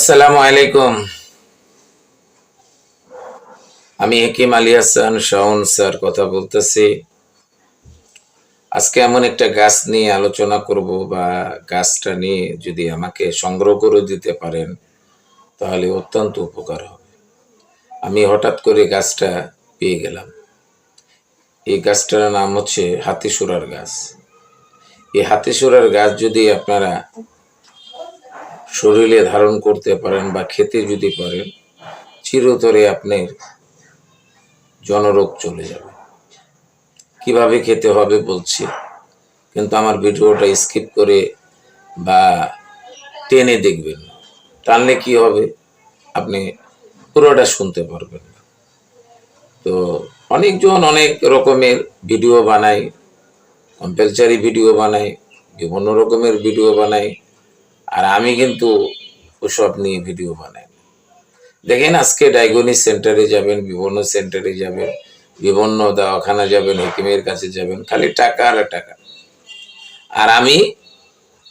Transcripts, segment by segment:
আসসালামু আলাইকুম। আমি হেকিম আলী হাসান শাওন স্যার, কথা বলতেছি। আজকে এমন একটা গাছ নিয়ে আলোচনা করব বা গাছটা নিয়ে যদি আমাকে সংগ্রহ করে দিতে পারেন, তাহলে অত্যন্ত উপকার হবে। আমি হঠাৎ করে গাছটা পেয়ে গেলাম। এই গাছটার নাম হচ্ছে হাতিসুরার গাছ। এই হাতিসুরার গাছ যদি আপনারা শরীরে ধারণ করতে পারেন বা খেতে যদি পারেন, চিরতরে আপনার জনরোগ চলে যাবে। কীভাবে খেতে হবে বলছি, কিন্তু আমার ভিডিওটা স্কিপ করে বা টেনে দেখবেন। টানলে কি হবে? আপনি পুরোটা শুনতে পারবেন তো অনেকজন অনেক রকমের ভিডিও বানায়, কম্পালসারি ভিডিও বানায়, বিভিন্ন রকমের ভিডিও বানায় আর আমি কিন্তু ওসব নিয়ে ভিডিও বানাই দেখেন আজকে ডায়াগনিস সেন্টারে যাবেন বিভিন্ন সেন্টারে যাবেন বিভিন্ন দওয়াখানা যাবেন, হেকিমের কাছে যাবেন, খালি টাকা আর টাকা। আর আমি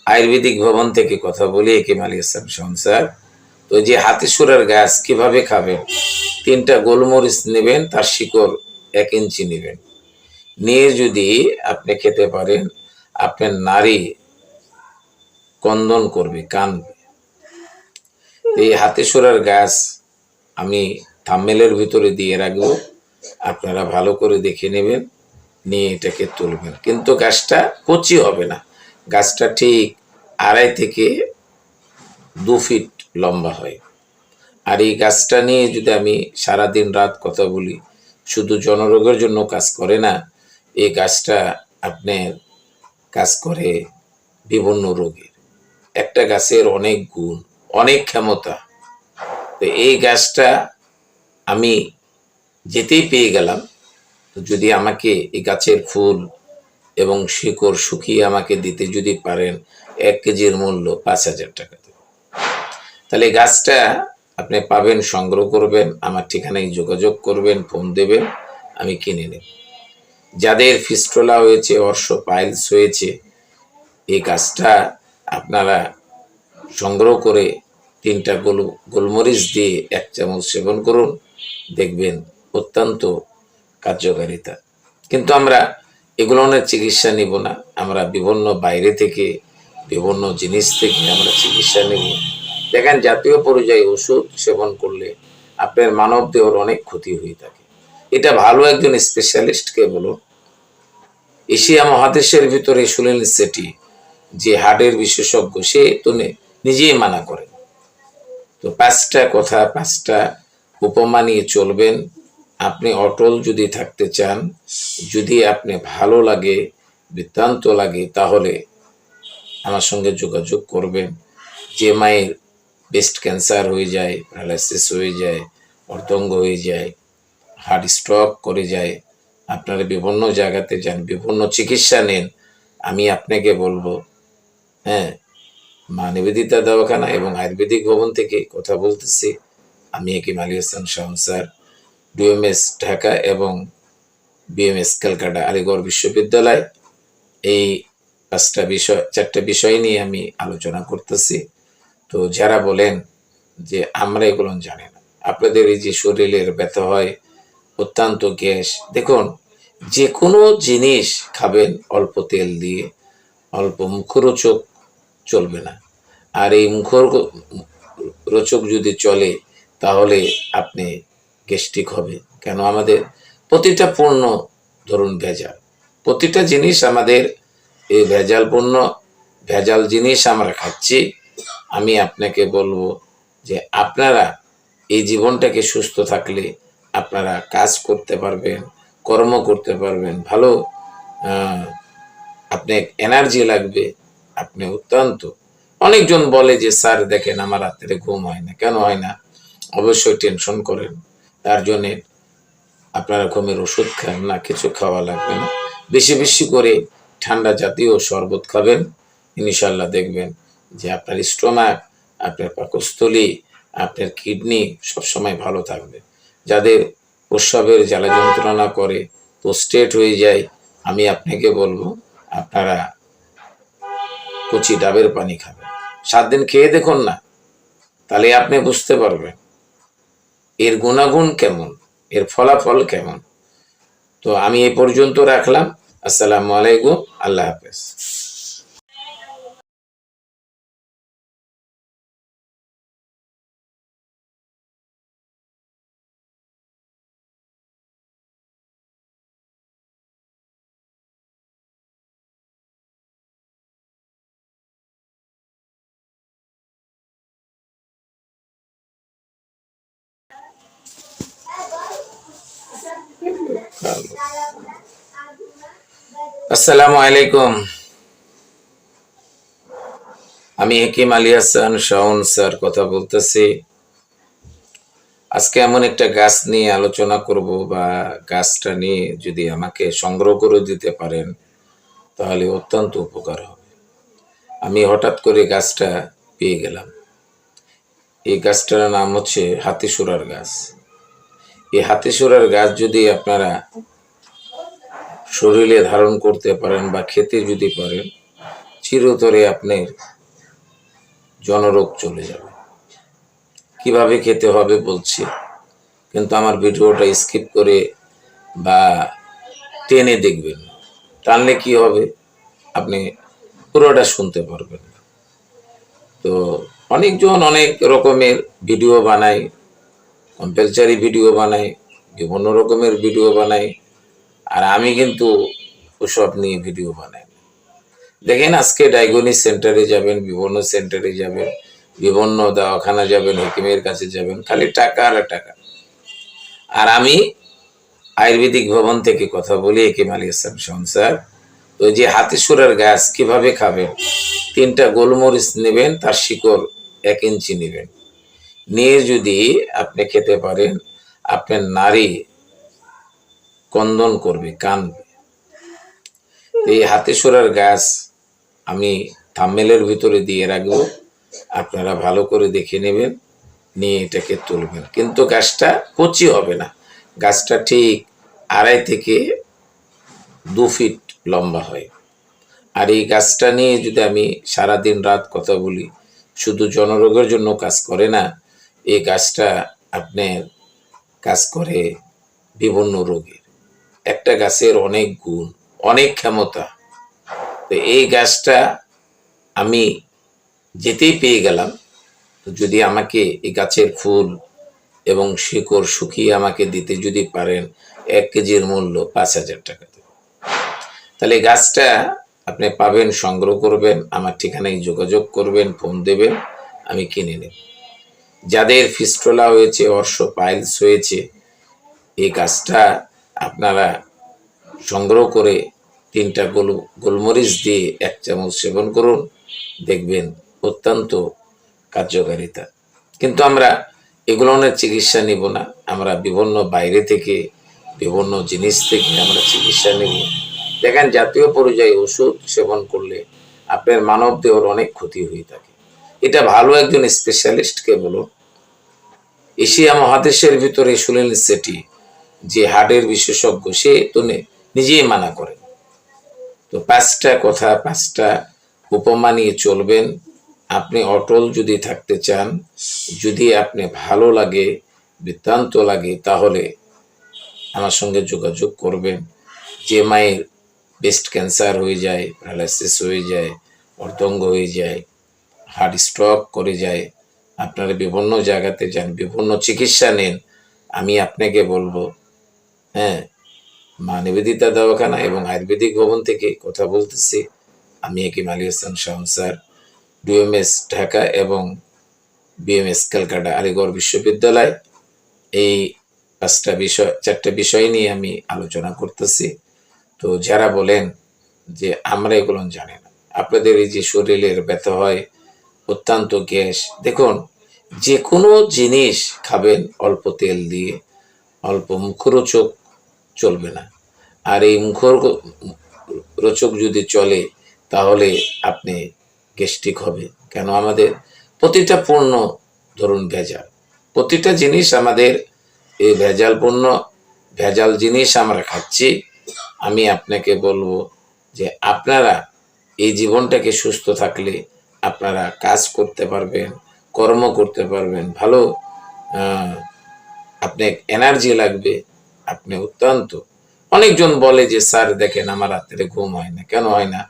আয়ুর্বেদিক ভবন থেকে কথা বলি হেকিম আলী ইসলাম সংসার তো যে হাতিসুরার গাছ কীভাবে খাবেন? তিনটা গোলমরিচ নেবেন, তার শিকড় এক ইঞ্চি নেবেন। নিয়ে যদি আপনি খেতে পারেন, আপনার নারী কন্দন করবে, কানবে। এই হাতেশ্বরার গাছ আমি থাম্মেলের ভিতরে দিয়ে রাখব। আপনারা ভালো করে দেখে নেবেন, নিয়ে এটাকে তুলবেন। কিন্তু গাছটা কচি হবে না। গাছটা ঠিক আড়াই থেকে দু ফিট লম্বা হয়। আর এই গাছটা নিয়ে যদি আমি সারা দিন রাত কথা বলি, শুধু জনরোগের জন্য কাজ করে না, এই গাছটা আপনার কাজ করে বিভিন্ন রোগের। একটা গাছের অনেক গুণ, অনেক ক্ষমতা। তো এই গাছটা আমি যেতেই পেয়ে গেলাম। যদি আমাকে এই গাছের ফুল এবং শিকড় শুকিয়ে আমাকে দিতে যদি পারেন, এক কেজির মূল্য পাঁচ হাজার টাকা দেব। তাহলে গাছটা আপনি পাবেন, সংগ্রহ করবেন, আমার ঠিকানায় যোগাযোগ করবেন, ফোন দেবেন, আমি কিনে নেব। যাদের ফিস্টোলা হয়েছে, অর্শ পাইলস হয়েছে, এই গাছটা আপনারা সংগ্রহ করে তিনটা গোল, গোলমরিচ দিয়ে এক চামচ সেবন করুন, দেখবেন অত্যন্ত কার্যকারিতা। কিন্তু আমরা এগুলো অনেক চিকিৎসা নিব না, আমরা বিভিন্ন বাইরে থেকে, বিভিন্ন জিনিস থেকে আমরা চিকিৎসা নেব। দেখেন, জাতীয় পর্যায়ে ওষুধ সেবন করলে আপনার মানব দেহর অনেক ক্ষতি হয়ে থাকে। এটা ভালো একজন স্পেশালিস্টকে বলুন। এশিয়া মহাদেশের ভিতরে সুনীল সেটি যে হার্টের বিশেষজ্ঞ, সে তো নিজেই মানা করেন তো পাঁচটা কথা, পাঁচটা উপমা নিয়ে চলবেন। আপনি অটল যদি থাকতে চান, যদি আপনি ভালো লাগে, বৃত্তান্ত লাগে, তাহলে আমার সঙ্গে যোগাযোগ করবেন। যে মায়ের ব্রেস্ট ক্যান্সার হয়ে যায় প্যারালাইসিস হয়ে যায়, অর্ধঙ্গ হয়ে যায় হার্ট স্ট্রক করে যায়, আপনারা বিভিন্ন জায়গাতে যান, বিভিন্ন চিকিৎসা নেন, আমি আপনাকে বলব হ্যাঁ মা নিবেদিতা দওয়াখানা এবং আয়ুর্বেদিক ভবন থেকে কথা বলতেছি। আমি হেকিম আলী হাসান শাহন স্যার ঢাকা এবং বিএমএস ক্যালকাটা আলিগড় বিশ্ববিদ্যালয়। এই পাঁচটা বিষয়, চারটা বিষয় নিয়ে আমি আলোচনা করতেছি। তো যারা বলেন যে আমরা এগুলো জানি না, আপনাদের এই যে শরীরের ব্যথা হয়, অত্যন্ত গ্যাস, দেখুন, যে কোনো জিনিস খাবেন অল্প তেল দিয়ে, অল্প মুখরোচক চলবে না। আর এই মুখর রোচক যদি চলে, তাহলে আপনি গ্যাস্ট্রিক হবে। কেন? আমাদের প্রতিটা পণ্য ধরুন ভেজাল। প্রতিটা জিনিস আমাদের এই ভেজাল পণ্য, ভেজাল জিনিস আমরা খাচ্ছি। আমি আপনাকে বলব যে আপনারা এই জীবনটাকে সুস্থ থাকলে আপনারা কাজ করতে পারবেন, কর্ম করতে পারবেন। ভালো আপনি এনার্জি লাগবে। আপনি অত্যন্ত। অনেকজন বলে যে, স্যার, দেখেন, আমার রাত্রে ঘুম হয় না। কেন হয় না? অবশ্যই টেনশন করেন। তার জন্যে আপনারা ঘুমের ওষুধ খান না, কিছু খাওয়া লাগবে না। বেশি বেশি করে ঠান্ডা জাতীয় শরবত খাবেন। ইনশাল্লাহ দেখবেন যে, আপনার স্টোমাক, আপনার পাকস্থলী, আপনার কিডনি সবসময় ভালো থাকবে। যাদের প্রস্রাবের জ্বালা যন্ত্রণা করে পোস্টেট হয়ে যায়, আমি আপনাকে বলব, আপনারা কচি ডাবের পানি খাবেন সাত দিন খেয়ে দেখুন না, তাহলে আপনি বুঝতে পারবেন এর গুণাগুণ কেমন, এর ফলাফল কেমন। তো আমি এই পর্যন্ত রাখলাম। আসসালামু আলাইকুম, আল্লাহ হাফেজ। আসসালামু আলাইকুম। আমি হেকিম আলী হাসান শাওন স্যার, কথা বলতেছি। আজকে এমন একটা গাছ নিয়ে আলোচনা করব বা গাছটা নিয়ে যদি আমাকে সংগ্রহ করে দিতে পারেন, তাহলে অত্যন্ত উপকার হবে। আমি হঠাৎ করে গাছটা পেয়ে গেলাম। এই গাছটার নাম হচ্ছে হাতিসুরার গাছ। এই হাতিসুরার গাছ যদি আপনারা শরীরে ধারণ করতে পারেন বা খেতে যদি পারেন, চিরতরে আপনার জনরোগ চলে যাবে। কীভাবে খেতে হবে বলছি, কিন্তু আমার ভিডিওটা স্কিপ করে বা টেনে দেখবেন। টানলে কি হবে? আপনি পুরোটা শুনতে পারবেন। তো অনেকজন অনেক রকমের ভিডিও বানায়, কম্পালসারি ভিডিও বানায়, বিভিন্ন রকমের ভিডিও বানায় আর আমি কিন্তু ওসব নিয়ে ভিডিও বানাই দেখেন আজকে ডায়াগনিস সেন্টারে যাবেন বিভিন্ন সেন্টারে যাবেন বিভিন্ন দওয়াখানা যাবেন, হেকিমের কাছে যাবেন, খালি টাকা আর টাকা। আর আমি আয়ুর্বেদিক ভবন থেকে কথা বলি হেকিম আলী ইসলাম সংসার তো যে হাতিসুরার গাছ কীভাবে খাবেন? তিনটা গোলমরিচ নেবেন, তার শিকড় এক ইঞ্চি নেবেন। নিয়ে যদি আপনি খেতে পারেন, আপনার নারী কন্দন করবে, কানবে। এই হাতেশ্বরার গাছ আমি থাম্মেলের ভিতরে দিয়ে রাখব। আপনারা ভালো করে দেখে নেবেন, নিয়ে এটাকে তুলবেন। কিন্তু গাছটা কচি হবে না। গাছটা ঠিক আড়াই থেকে দু ফিট লম্বা হয়। আর এই গাছটা নিয়ে যদি আমি সারা দিন রাত কথা বলি, শুধু জনরোগের জন্য কাজ করে না, এই গাছটা আপনার কাজ করে বিভিন্ন রোগের একটা গাছের অনেক গুণ, অনেক ক্ষমতা। তো এই গাছটা আমি যেতেই পেয়ে গেলাম। যদি আমাকে এই গাছের ফুল এবং শিকড় শুকিয়ে আমাকে দিতে যদি পারেন, এক কেজির মূল্য পাঁচ হাজার টাকা দেব। তাহলে গাছটা আপনি পাবেন, সংগ্রহ করবেন, আমার ঠিকানায় যোগাযোগ করবেন, ফোন দেবেন, আমি কিনে নেব। যাদের ফিস্টোলা হয়েছে, অর্শ পাইলস হয়েছে, এই গাছটা আপনারা সংগ্রহ করে তিনটা গোল, গোলমরিচ দিয়ে এক চামচ সেবন করুন, দেখবেন অত্যন্ত কার্যকারিতা। কিন্তু আমরা এগুলো অনেক চিকিৎসা নিব না, আমরা বিভিন্ন বাইরে থেকে, বিভিন্ন জিনিস থেকে আমরা চিকিৎসা নেব। দেখেন, জাতীয় পর্যায়ে ওষুধ সেবন করলে আপনার মানব দেহর অনেক ক্ষতি হয়ে থাকে। এটা ভালো একজন স্পেশালিস্টকে বলুন। এশিয়া মহাদেশের ভিতরে সুনীল সেটি যে হার্টের বিশেষজ্ঞ, সে তো নিজেই মানা করে। তো পাঁচটা কথা, পাঁচটা উপমা নিয়ে চলবেন। আপনি অটল যদি থাকতে চান, যদি আপনি ভালো লাগে, বৃত্তান্ত লাগে, তাহলে আমার সঙ্গে যোগাযোগ করবেন। যে মায়ের ব্রেস্ট ক্যান্সার হয়ে যায় প্যারালাইসিস হয়ে যায়, অর্ধঙ্গ হয়ে যায় হার্ট স্ট্রক করে যায়, আপনারা বিভিন্ন জায়গাতে যান, বিভিন্ন চিকিৎসা নেন, আমি আপনাকে বলব হ্যাঁ মা নিবেদিতা দওয়াখানা এবং আয়ুর্বেদিক ভবন থেকে কথা বলতেছি। আমি হেকিম আলী হাসান ডিএমএস ঢাকা এবং বিএমএস ক্যালকাটা আলিগড় বিশ্ববিদ্যালয়। এই পাঁচটা বিষয়, চারটা বিষয় নিয়ে আমি আলোচনা করতেছি। তো যারা বলেন যে আমরা এগুলো জানি না, আপনাদের এই যে শরীরের ব্যথা হয়, অত্যন্ত গ্যাস, দেখুন, যে কোনো জিনিস খাবেন অল্প তেল দিয়ে, অল্প মুখরোচক চলবে না। আর এই মুখর রোচক যদি চলে, তাহলে আপনি গ্যাস্ট্রিক হবে। কেন? আমাদের প্রতিটা পণ্য, ধরুন ভেজাল। প্রতিটা জিনিস আমাদের, এই ভেজাল পণ্য, ভেজাল জিনিস আমরা খাচ্ছি। আমি আপনাকে বলব যে আপনারা এই জীবনটাকে সুস্থ থাকলে আপনারা কাজ করতে পারবেন, কর্ম করতে পারবেন। ভালো আপনি এনার্জি লাগবে। আপনি অত্যন্ত। অনেকজন বলে যে, স্যার, দেখেন, আমার রাত্রে ঘুম হয় না। কেন হয় না?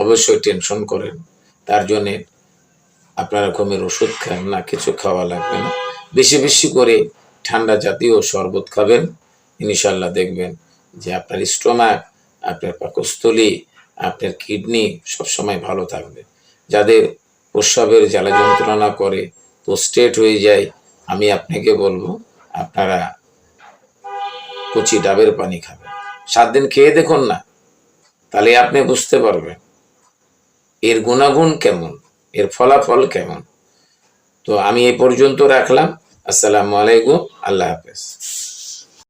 অবশ্যই টেনশন করেন। তার জন্যে আপনারা ঘুমের ওষুধ খান না, কিছু খাওয়া লাগবে না। বেশি বেশি করে ঠান্ডা জাতীয় শরবত খাবেন। ইনশাল্লাহ দেখবেন যে, আপনার স্টোমাক, আপনার পাকস্থলী, আপনার কিডনি সবসময় ভালো থাকবে। যাদের প্রস্রাবের জ্বালা যন্ত্রণা করে, প্রস্টেট হয়ে যায়, আমি আপনাকে বলব, আপনারা কচি ডাবের পানি খাবেন সাত দিন খেয়ে দেখুন না, তাহলে আপনি বুঝতে পারবেন এর গুণাগুণ কেমন, এর ফলাফল কেমন। তো আমি এ পর্যন্ত রাখলাম। আসসালামু আলাইকুম, আল্লাহ হাফেজ।